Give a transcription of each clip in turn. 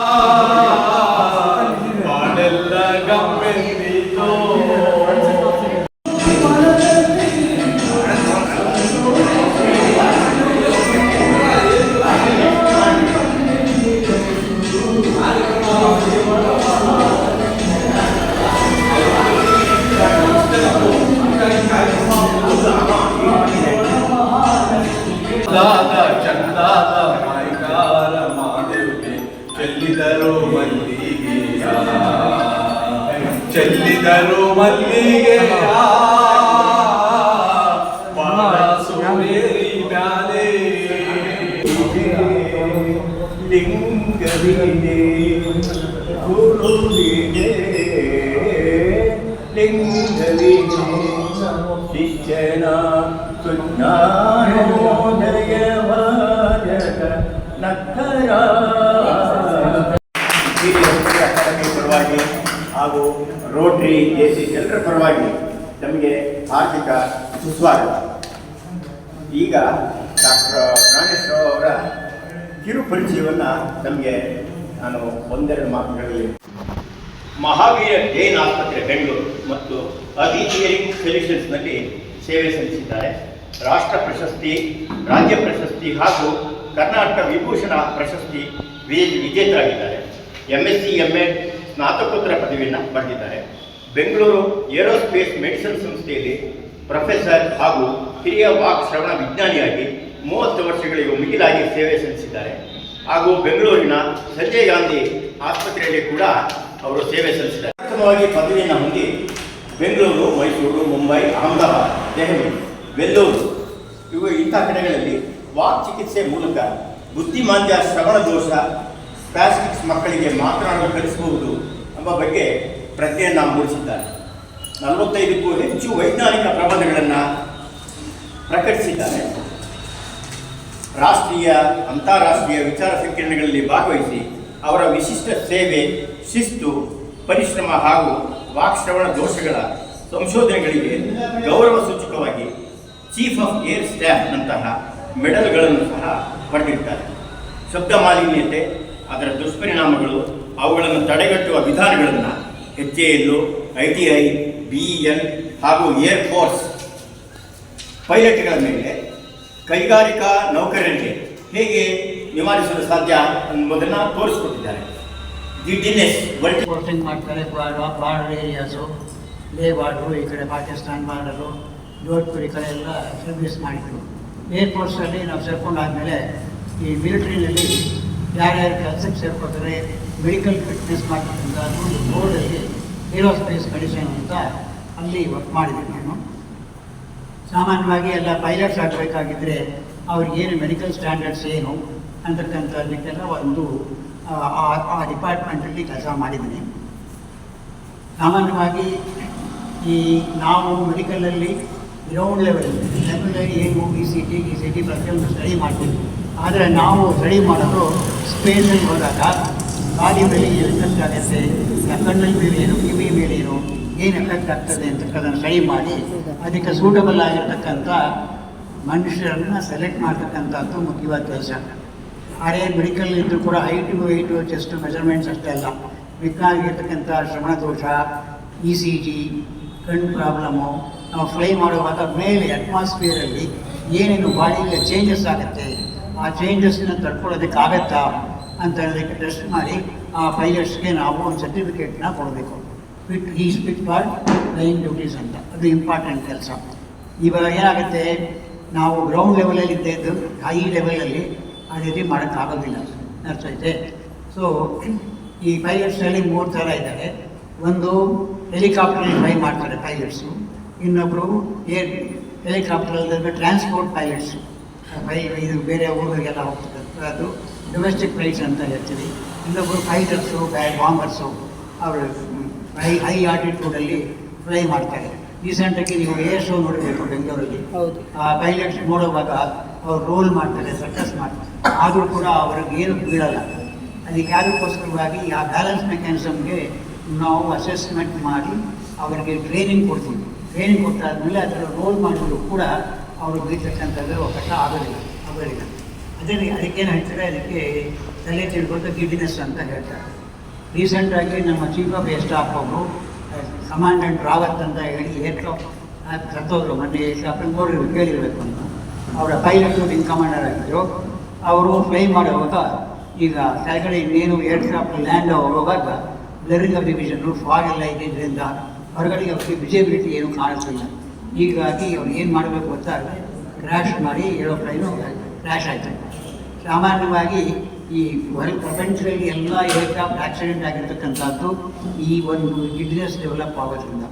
ಬಾಳೆಲ್ಲ ಚೆಲ್ಲಿದರು ಮಲ್ಲಿಗೆಯ. ಚೆಲ್ಲಿದರು ಮಲ್ಲಿಗೆಯ. ಸೂರೇರಿ ಮ್ಯಾಲೆ ಲಿಂಗವಿದೆ ಗುರುವಿದೆ ಲಿಂಗವಿದೆ ಶಿಕ್ಷಣ ಸುಜ್ಞಾನೋದಯವಾದಕ ನಕ್ಕರ ಅಕಾಡೆಮಿ ಪರವಾಗಿ ಹಾಗೂ ಸಿ ಎಲ್ಲರ ಪರವಾಗಿ ನಮಗೆ ಆರ್ಥಿಕ ಸುಸ್ವಾಗತ. ಈಗ ಡಾಕ್ಟರ್ ಪ್ರಾಣೇಶ್ವರ ಅವರ ಕಿರು ಪರಿಚಯವನ್ನು ನಮಗೆ ನಾನು ಒಂದೆರಡು ಮಾತುಗಳಲ್ಲಿ ಮಹಾವೀರ ಜೈನ್ ಆಸ್ಪತ್ರೆ ಬೆಂಗಳೂರು ಮತ್ತು ಅದಿಚಿಯರಿಂಗ್ ಸೊಲ್ಯೂಷನ್ಸ್ನಲ್ಲಿ ಸೇವೆ ಸಲ್ಲಿಸಿದ್ದಾರೆ. ರಾಷ್ಟ್ರ ಪ್ರಶಸ್ತಿ, ರಾಜ್ಯ ಪ್ರಶಸ್ತಿ ಹಾಗೂ ಕರ್ನಾಟಕ ವಿಭೂಷಣ ಪ್ರಶಸ್ತಿ ವಿಜೇತರಾಗಿದ್ದಾರೆ. M S C M A ಸ್ನಾತಕೋತ್ತರ ಪದವಿಯನ್ನು ಪಡೆದಿದ್ದಾರೆ. ಬೆಂಗಳೂರು ಏರೋಸ್ಪೇಸ್ ಮೆಡಿಸಿನ್ ಸಂಸ್ಥೆಯಲ್ಲಿ ಪ್ರೊಫೆಸರ್ ಹಾಗೂ ಹಿರಿಯ ವಾಕ್ ಶ್ರವಣ ವಿಜ್ಞಾನಿಯಾಗಿ ಮೂವತ್ತು ವರ್ಷಗಳಿಗೂ ಮಿಗಿಲಾಗಿ ಸೇವೆ ಸಲ್ಲಿಸಿದ್ದಾರೆ. ಹಾಗೂ ಬೆಂಗಳೂರಿನ ಸಂಜಯ್ ಗಾಂಧಿ ಆಸ್ಪತ್ರೆಯಲ್ಲಿ ಕೂಡ ಅವರು ಸೇವೆ ಸಲ್ಲಿಸಿದ್ದಾರೆ. ಉತ್ತಮವಾಗಿ ಪದವಿಯನ್ನು ಹೊಂದಿ ಬೆಂಗಳೂರು, ಮೈಸೂರು, ಮುಂಬೈ, ಅಹಮದಾಬಾದ್, ದೆಹಲಿ, ವೆಲ್ಲೂರು ಇವು ಇಂಥ ಕಡೆಗಳಲ್ಲಿ ವಾಕ್ ಚಿಕಿತ್ಸೆ ಮೂಲಕ ಬುದ್ಧಿಮಾಂದ್ಯ ಶ್ರವಣ ದೋಷ, ಪ್ಲಾಸ್ಟಿಕ್ಸ್ ಮಕ್ಕಳಿಗೆ ಮಾತನಾಡಲು ಕಲಿಸಬಹುದು ಎಂಬ ಬಗ್ಗೆ ಪ್ರಜ್ಞೆಯನ್ನು ಮೂಡಿಸಿದ್ದಾರೆ ನಲವತ್ತೈದಕ್ಕೂ ಹೆಚ್ಚು ವೈಜ್ಞಾನಿಕ ಪ್ರಬಂಧಗಳನ್ನು ಪ್ರಕಟಿಸಿದ್ದಾರೆ. ರಾಷ್ಟ್ರೀಯ, ಅಂತಾರಾಷ್ಟ್ರೀಯ ವಿಚಾರ ಸಂಕಿರಣಗಳಲ್ಲಿ ಭಾಗವಹಿಸಿ ಅವರ ವಿಶಿಷ್ಟ ಸೇವೆ, ಶಿಸ್ತು, ಪರಿಶ್ರಮ ಹಾಗೂ ವಾಕ್ಶ್ರವಣ ದೋಷಗಳ ಸಂಶೋಧನೆಗಳಿಗೆ ಗೌರವ ಸೂಚಕವಾಗಿ ಚೀಫ್ ಆಫ್ ಏರ್ ಸ್ಟ್ಯಾಫ್ನಂತಹ ಮೆಡಲ್ಗಳನ್ನು ಸಹ ಪಡೆದಿರ್ತಾರೆ ಶಬ್ದ ಮಾಲಿನ್ಯತೆ, ಅದರ ದುಷ್ಪರಿಣಾಮಗಳು ಅವುಗಳನ್ನು ತಡೆಗಟ್ಟುವ ವಿಧಾನಗಳನ್ನು H L I T I, B N ಹಾಗೂ ಏರ್ ಫೋರ್ಸ್ ಪೈಲಟ್ಗಳ ಮೇಲೆ ಕೈಗಾರಿಕಾ ನೌಕರರಿಗೆ ಹೇಗೆ ನಿವಾರಿಸಲು ಸಾಧ್ಯ ಎಂಬುದನ್ನು ತೋರಿಸಿಕೊಟ್ಟಿದ್ದಾರೆ. ದಿಡ್ಡಿನೆಸ್ ಡಿನೆಸ್ ವರ್ಲ್ಡ್ ಪೋಸ್ಟಿಂಗ್ ಮಾಡ್ತಾರೆ ಬಾರ್ಡರ್ ಏರಿಯಾಸು ಲೇ ಬಾರ್ಡ್ರು, ಈ ಕಡೆ ಪಾಕಿಸ್ತಾನ್ ಬಾರ್ಡರು, ಜೋಧ್ಪುರ್ ಈ ಕಡೆ ಎಲ್ಲ ಸರ್ವಿಸ್ ಮಾಡಿದ್ರು ಏರ್ಫೋರ್ಸಲ್ಲಿ ನಾವು ಸೇರ್ಕೊಂಡಾದಮೇಲೆ ಈ ಮಿಲಿಟ್ರಿನಲ್ಲಿ ಯಾರ್ಯಾರು ಕೆಲಸಕ್ಕೆ ಸೇರ್ಕೊತಾರೆ ಮೆಡಿಕಲ್ ಫಿಟ್ನೆಸ್ ಮಾಡ್ತಕ್ಕಂಥ ಒಂದು ಬೋರ್ಡಲ್ಲಿ ಏರೋಸ್ಪೇಸ್ ಮೆಡಿಸಿನ್ ಅಂತ ಅಲ್ಲಿ ವರ್ಕ್ ಮಾಡಿದೆ ನಾನು. ಸಾಮಾನ್ಯವಾಗಿ ಎಲ್ಲ ಪೈಲಟ್ಸ್ ಆಗಬೇಕಾಗಿದ್ದರೆ ಅವ್ರಿಗೇನು ಮೆಡಿಕಲ್ ಸ್ಟ್ಯಾಂಡರ್ಡ್ಸ್ ಏನು ಅಂತಕ್ಕಂಥದ್ದಕ್ಕೆಲ್ಲ ಒಂದು ಆ, ಡಿಪಾರ್ಟ್ಮೆಂಟಲ್ಲಿ ಕೆಲಸ ಮಾಡಿದ್ದೀನಿ. ಸಾಮಾನ್ಯವಾಗಿ ಈ ನಾವು ಮೆಡಿಕಲಲ್ಲಿ ಗ್ರೌಂಡ್ ಲೆವೆಲಲ್ಲಿ ಲೆವೆಲಲ್ಲಿ ಏನು B C T B C T ಪ್ರತಿಯೊಂದು ಸ್ಟಡಿ ಮಾಡ್ತೀವಿ. ಆದರೆ ನಾವು ಸ್ಟಡಿ ಮಾಡೋದು ಸ್ಪೇಸಲ್ಲಿ ಹೋದಾಗ ಬಾಡಿ ಮೇಲೆ ಏನು ಎಫೆಕ್ಟ್ ಆಗುತ್ತೆ. ಕಣ್ಣಲ್ಲಿ ಮೇಲೆ ಕಿವಿ ಮೇಲೆ ಏನು ಎಫೆಕ್ಟ್ ಆಗ್ತದೆ ಅಂತಕ್ಕದನ್ನು ಸ್ಟಡಿ ಮಾಡಿ, ಅದಕ್ಕೆ ಸೂಟಬಲ್ ಆಗಿರ್ತಕ್ಕಂಥ ಮನುಷ್ಯರನ್ನು ಸೆಲೆಕ್ಟ್ ಮಾಡ್ತಕ್ಕಂಥದ್ದು ಮುಖ್ಯವಾದ ಕೆಲಸ ಅದೇ ಮೆಡಿಕಲ್ ಇದ್ದರೂ ಕೂಡ ಹೈಟು ವೆಯ್ಟು ಚೆಸ್ಟ್ ಮೆಜರ್ಮೆಂಟ್ಸ್ ಅಷ್ಟೇ ಅಲ್ಲ. ವಿಜ್ಞಾನಿಗಿರ್ತಕ್ಕಂಥ ಶ್ರವಣ ದೋಷ ಇ ಸಿ ಜಿ ಕಣ್ಣು ಪ್ರಾಬ್ಲಮ್ಮು ನಾವು ಫ್ಲೈ ಮಾಡುವಾಗ ಮೇಲೆ ಅಟ್ಮಾಸ್ಫಿಯರಲ್ಲಿ ಏನೇನು ಬಾಡಿಯಲ್ಲಿ ಚೇಂಜಸ್ ಆಗುತ್ತೆ, ಆ ಚೇಂಜಸ್ನ ತಡ್ಕೊಳ್ಳೋದಕ್ಕಾಗತ್ತಾ ಅಂತ ಹೇಳೋದಕ್ಕೆ ಟೆಸ್ಟ್ ಮಾಡಿ, ಆ ಪೈಲಟ್ಸ್ಗೆ ನಾವು ಒಂದು ಸರ್ಟಿಫಿಕೇಟ್ನ ಕೊಡಬೇಕು. Fit is fit for line duties ಅಂತ. ಅದು ಇಂಪಾರ್ಟೆಂಟ್ ಕೆಲಸ. ಇವಾಗ ಏನಾಗುತ್ತೆ, ನಾವು ಗ್ರೌಂಡ್ ಲೆವೆಲಲ್ಲಿ ಇದ್ದು ಹೈ ಲೆವೆಲಲ್ಲಿ ಆ ರೀತಿ ಮಾಡೋಕ್ಕಾಗೋದಿಲ್ಲ ಅರ್ಥ ಐತೆ ಸೊ ಈ ಪೈಲಟ್ಸಲ್ಲಿ ಮೂರು ಥರ ಇದ್ದಾರೆ ಒಂದು ಹೆಲಿಕಾಪ್ಟರಲ್ಲಿ ಫ್ಲೈ ಮಾಡ್ತಾರೆ ಪೈಲಟ್ಸು ಇನ್ನೊಬ್ಬರು ಏರ್ ಹೆಲಿಕಾಪ್ಟರ್ ಅಲ್ಲದೆ ಟ್ರಾನ್ಸ್ಪೋರ್ಟ್ ಪೈಲಟ್ಸು ಇದು ಬೇರೆ ಊರಿಗೆಲ್ಲ ಹೋಗ್ತದೆ. ಅದು ಡೊಮೆಸ್ಟಿಕ್ ಫ್ಲೈಟ್ಸ್ ಅಂತ ಹೇಳ್ತೀವಿ. ಇನ್ನೊಬ್ಬರು ಫೈಟರ್ಸು ಬಾಂಬರ್ಸು ಅವರು ಹೈ ಹೈ ಆಲ್ಟಿಟ್ಯೂಡಲ್ಲಿ ಫ್ಲೈ ಮಾಡ್ತಾರೆ ರೀಸೆಂಟಾಗಿ ನೀವು ಏರ್ ಶೋ ನೋಡಬೇಕು ಬೆಂಗಳೂರಲ್ಲಿ. ಹೌದು. ಆ ಪೈಲಟ್ಸ್ ನೋಡುವಾಗ ಅವ್ರು ರೋಲ್ ಮಾಡ್ತಾರೆ ಸರ್ಕಸ್ ಮಾಡ್ತಾರೆ. ಆದರೂ ಕೂಡ ಅವ್ರಿಗೆ ಏನು ಬೀಳಲ್ಲ. ಅದಕ್ಕೆ ಯಾರಿಗೋಸ್ಕರವಾಗಿ ಆ ಬ್ಯಾಲೆನ್ಸ್ ಮೆಕ್ಯಾನಿಸಮ್ಗೆ ನಾವು ಅಸೆಸ್ಮೆಂಟ್ ಮಾಡಿ ಅವರಿಗೆ ಟ್ರೈನಿಂಗ್ ಕೊಡ್ತೀವಿ. ಟ್ರೈನಿಂಗ್ ಕೊಟ್ಟಾದ್ಮೇಲೆ ಅದರ ರೋಲ್ ಮಾಡಿದ್ರು ಕೂಡ ಅವರು ಬೀಳ್ತಕ್ಕಂಥದ್ದು ಅವಕಾಶ ಆಗೋದಿಲ್ಲ ಆಗೋದಿಲ್ಲ. ಅದೇ ಅದಕ್ಕೇನು ಹೇಳ್ತಾರೆ ಅದಕ್ಕೆ ತಲೆ ತಿಳ್ಕೊಂಡು ಕಿಡ್ನೆಸ್ ಅಂತ ಹೇಳ್ತಾರೆ ರೀಸೆಂಟಾಗಿ ನಮ್ಮ ಚೀಫ್ ಆಫ್ ಏರ್ ಸ್ಟಾಫ್ ಅವರು ಕಮಾಂಡೆಂಟ್ ರಾವತ್ ಅಂತ ಹೇಳಿ ಏರ್ಕ್ರಾಫ್ಟ್ ಸತ್ತೋದ್ರು ಮೊನ್ನೆ ಏರ್ಕ್ರಾಫ್ಟ್ ನೋಡಿರು ಕೇಳಿರಬೇಕು ಅಂತ. ಅವರ ಪೈಲಟ್ ವಿಂಗ್ ಕಮಾಂಡರ್ ಆಗಿದ್ದರು ಅವರು ಫ್ಲೈ ಮಾಡುವಾಗ ಈಗ ಕೆಳಗಡೆ ಇನ್ನೇನು ಏರ್ಕ್ರಾಫ್ಟ್ ಲ್ಯಾಂಡ್ ಹೋಗುವಾಗ ಬ್ಲರಿಂಗ್ ಆಫ್ ಡಿವಿಷನ್ನು ಫಾಗ್ ಎಲ್ಲ ಇದ್ದಿದ್ದರಿಂದ ಹೊರಗಡೆ ಅವ್ರಿಗೆ ವಿಜಿಬಿಲಿಟಿ ಏನು ಕಾಣಿಸ್ತಿಲ್ಲ. ಹೀಗಾಗಿ ಅವ್ರು ಏನು ಮಾಡಬೇಕು ಗೊತ್ತಾಗಲ್ಲ ಕ್ರ್ಯಾಶ್ ಮಾಡಿ ಏರೋಪ್ಲೈನು ಕ್ರ್ಯಾಶ್ ಆಯಿತು. ಸಾಮಾನ್ಯವಾಗಿ ಈ ಹೊರ ಪ್ರಪಂಚದಲ್ಲಿ ಎಲ್ಲ ಏರ್ಕ್ರಾಫ್ಟ್ ಆಕ್ಸಿಡೆಂಟ್ ಆಗಿರ್ತಕ್ಕಂಥದ್ದು ಈ ಒಂದು ಗಿಡ್ನೆಸ್ ಡೆವಲಪ್ ಆಗೋದ್ರಿಂದ.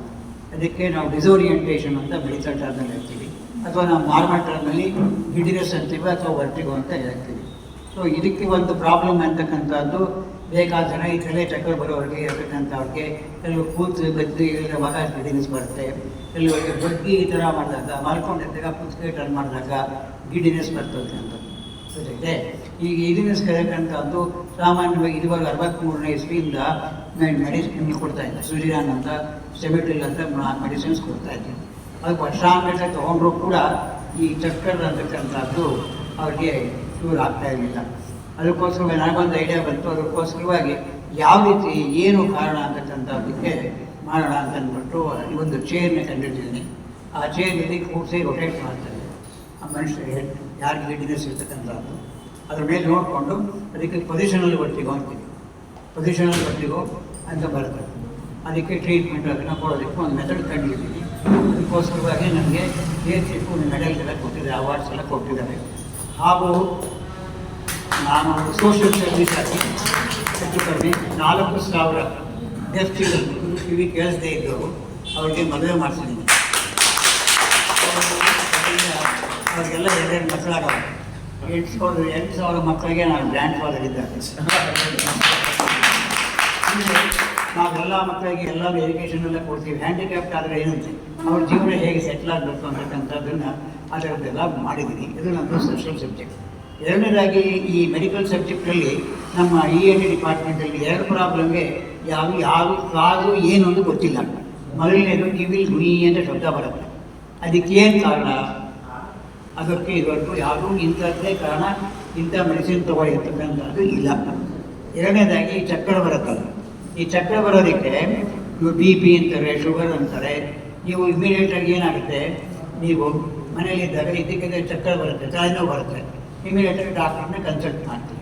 ಅದಕ್ಕೆ ನಾವು ಡಿಸೋರಿಯೆಂಟೇಷನ್ ಅಂತ ಮಿಲಿಟರ್ ಟರ್ಮಲ್ಲಿ ಹೇಳ್ತೀವಿ. ಅಥವಾ ನಾವು ನಾರ್ಮಲ್ ಟರ್ಮಲ್ಲಿ ಗಿಡ್ನೆಸ್ ಅಂತೀವಿ ಅಥವಾ ವರ್ಟಿಗೋ ಅಂತ ಹೇಳ್ತೀವಿ. ಸೊ ಇದಕ್ಕೆ ಒಂದು ಪ್ರಾಬ್ಲಮ್ ಅಂತಕ್ಕಂಥದ್ದು ಬೇಕಾದ ಜನ ಈ ತಲೆ ಚಕ್ಕರ್ ಬರೋರಿಗೆ ಇರ್ತಕ್ಕಂಥವ್ರಿಗೆ ಕೆಲವು ಕೂತು ಬದ್ದು ಇರುವಾಗ ಗಿಡಿನೆಸ್ ಬರುತ್ತೆ. ಕೆಲವರಿಗೆ ಬಗ್ಗಿ ಈ ಥರ ಮಾಡಿದಾಗ ಮಲ್ಕೊಂಡಿದ್ದಾಗ ಕೂತ್ಗೆ ಟರ್ನ್ ಮಾಡಿದಾಗ ಗಿಡಿನೆಸ್ ಬರ್ತದೆ ಅಂತ. ಜೊತೆ ಈಗ ಗಿಡಿನೆಸ್ ಕರೆಯಕ್ಕಂಥದ್ದು ಸಾಮಾನ್ಯವಾಗಿ ಇದುವರೆಗೆ ಅರವತ್ತ್ಮೂರನೇ ಇಸ್ವಿಯಿಂದ ಮೆಡಿಸಿನ್ ಕೊಡ್ತಾ ಇದ್ದೆ. ಸೂರ್ಯನ್ ಅಂತ ಸೆಮಿಟ್ರಿಲ್ ಅಂತ ಮೆಡಿಸಿನ್ಸ್ ಕೊಡ್ತಾ ಇದ್ದೆ. ಅದು ವರ್ಷಾಂಗಟ್ಟಲೆ ತೊಗೊಂಡ್ರು ಕೂಡ ಈ ಚಕ್ಕರ್ ಅಂತಕ್ಕಂಥದ್ದು ಅವ್ರಿಗೆ ಕ್ಯೂರ್ ಆಗ್ತಾ ಇರಲಿಲ್ಲ. ಅದಕ್ಕೋಸ್ಕರ ನನಗೊಂದು ಐಡಿಯಾ ಬಂತು. ಅದಕ್ಕೋಸ್ಕರವಾಗಿ ಯಾವ ರೀತಿ, ಏನು ಕಾರಣ ಅಂತಕ್ಕಂಥದ್ದಕ್ಕೆ ಮಾಡೋಣ ಅಂತ ಅಂದ್ಬಿಟ್ಟು ಒಂದು ಚೇರ್ನ ಕಂಡಿದ್ದೀನಿ ಆ ಚೇರ್ನಲ್ಲಿ ಕೂರಿಸಿ ರೊಟೇಟ್ ಮಾಡ್ತಾರೆ ಆ ಮನುಷ್ಯರಿಗೆ ಯಾರಿಗೆ ಗಿಡ್ಡಿನೆಸ್ ಇರ್ತಕ್ಕಂಥದ್ದು ಅದ್ರ ಮೇಲೆ ನೋಡಿಕೊಂಡು ಅದಕ್ಕೆ ಪೊಸಿಷನಲ್ಲಿ ಒಟ್ಟಿಗೆ ಅಂತೀವಿ ಪೊಸಿಷನಲ್ಲಿ ಒಟ್ಟಿಗೋ ಅಂತ ಬರ್ತದೆ ಅದಕ್ಕೆ ಟ್ರೀಟ್ಮೆಂಟ್ ಅದನ್ನು ಕೊಡೋದಕ್ಕೆ ಒಂದು ಮೆಥಡ್ ಕಂಡಿದ್ದೀನಿ ಅದಕ್ಕೋಸ್ಕರವಾಗಿ ನನಗೆ ಒಂದು ಮೆಡಲ್ಸ್ ಎಲ್ಲ ಕೊಟ್ಟಿದ್ದಾರೆ ಅವಾರ್ಡ್ಸ್ ಎಲ್ಲ ಕೊಟ್ಟಿದ್ದಾರೆ. ಹಾಗೂ ನಾನು ಸೋಷಿಯಲ್ ಸರ್ವಿಸ್ ಆಗಿ ಹೆಚ್ಚು ಕಡಿಮೆ ನಾಲ್ಕು ಸಾವಿರ ಡೆಫ್ ಚಿಲ್ಡ್ರನ್ ಕಿವಿ ಕೇಳಿಸದೇ ಇದ್ದವರು, ಅವರಿಗೆ ಮದುವೆ ಮಾಡಿಸಿದ್ದೀನಿ. ಅವ್ರಿಗೆಲ್ಲ ಎರಡೆರಡು ಮಕ್ಕಳಾಗವೆ ಎಂಟು ಸಾವಿರದ, ಎಂಟು ಸಾವಿರ ಮಕ್ಕಳಿಗೆ ನಾನು ಗ್ರ್ಯಾಂಡ್ ಫಾದರ್ ಅಂದರೆ ನಾವೆಲ್ಲ ಮಕ್ಕಳಿಗೆ ಎಲ್ಲರೂ ಎಜುಕೇಷನ್ ಎಲ್ಲ ಕೊಡ್ತೀವಿ. ಹ್ಯಾಂಡಿಕ್ಯಾಪ್ಟ್ ಆದರೆ ಏನಂತೆ? ಅವ್ರ ಜೀವನ ಹೇಗೆ ಸೆಟ್ಲ್ ಆಗಬೇಕು ಅಂತಕ್ಕಂಥದ್ದನ್ನು ಅದರದ್ದೆಲ್ಲ ಮಾಡಿದ್ದೀನಿ. ಇದು ನಮ್ಮದು ಸೋಷಿಯಲ್ ಸಬ್ಜೆಕ್ಟ್ ಎರಡನೇದಾಗಿ ಈ ಮೆಡಿಕಲ್ ಸಬ್ಜೆಕ್ಟಲ್ಲಿ ನಮ್ಮ ಇ ಎನ್ ಡಿ ಡಿಪಾರ್ಟ್ಮೆಂಟಲ್ಲಿ ಎರಡು ಪ್ರಾಬ್ಲಮ್ಗೆ ಯಾವ ಯಾವ ಕಾದು ಏನು ಅಂತ ಗೊತ್ತಿಲ್ಲ. ಮೊದಲನೇದು ಕಿವಿಲ್ ಗುಯಿ ಅಂತ ಶಬ್ದ ಬರುತ್ತೆ. ಅದಕ್ಕೇನು ಕಾರಣ? ಅದಕ್ಕೆ ಇವತ್ತು ಯಾರೂ ಇಂಥದ್ದೇ ಕಾರಣ ಇಂಥ ಮೆಡಿಸಿನ್ ತಗೊಳ್ಳಿ ಇಲ್ಲ. ಎರಡನೇದಾಗಿ ಈ ಚಕ್ರ ಬರುತ್ತಲ್ಲ ಈ ಚಕ್ರ ಬರೋದಕ್ಕೆ ನೀವು ಬಿ ಪಿ ಅಂತಾರೆ, ಶುಗರ್ ಅಂತಾರೆ. ನೀವು ಇಮಿಡಿಯೇಟಾಗಿ ಏನಾಗುತ್ತೆ? ನೀವು ಮನೆಯಲ್ಲಿದ್ದಾಗ ಇದಕ್ಕೆ ಚಕ್ರ ಬರುತ್ತೆ ತಲೆನೋವು ಬರುತ್ತೆ. ಇಮಿಡಿಯೇಟಾಗಿ ಡಾಕ್ಟ್ರನ್ನೇ ಕನ್ಸಲ್ಟ್ ಮಾಡ್ತೀವಿ.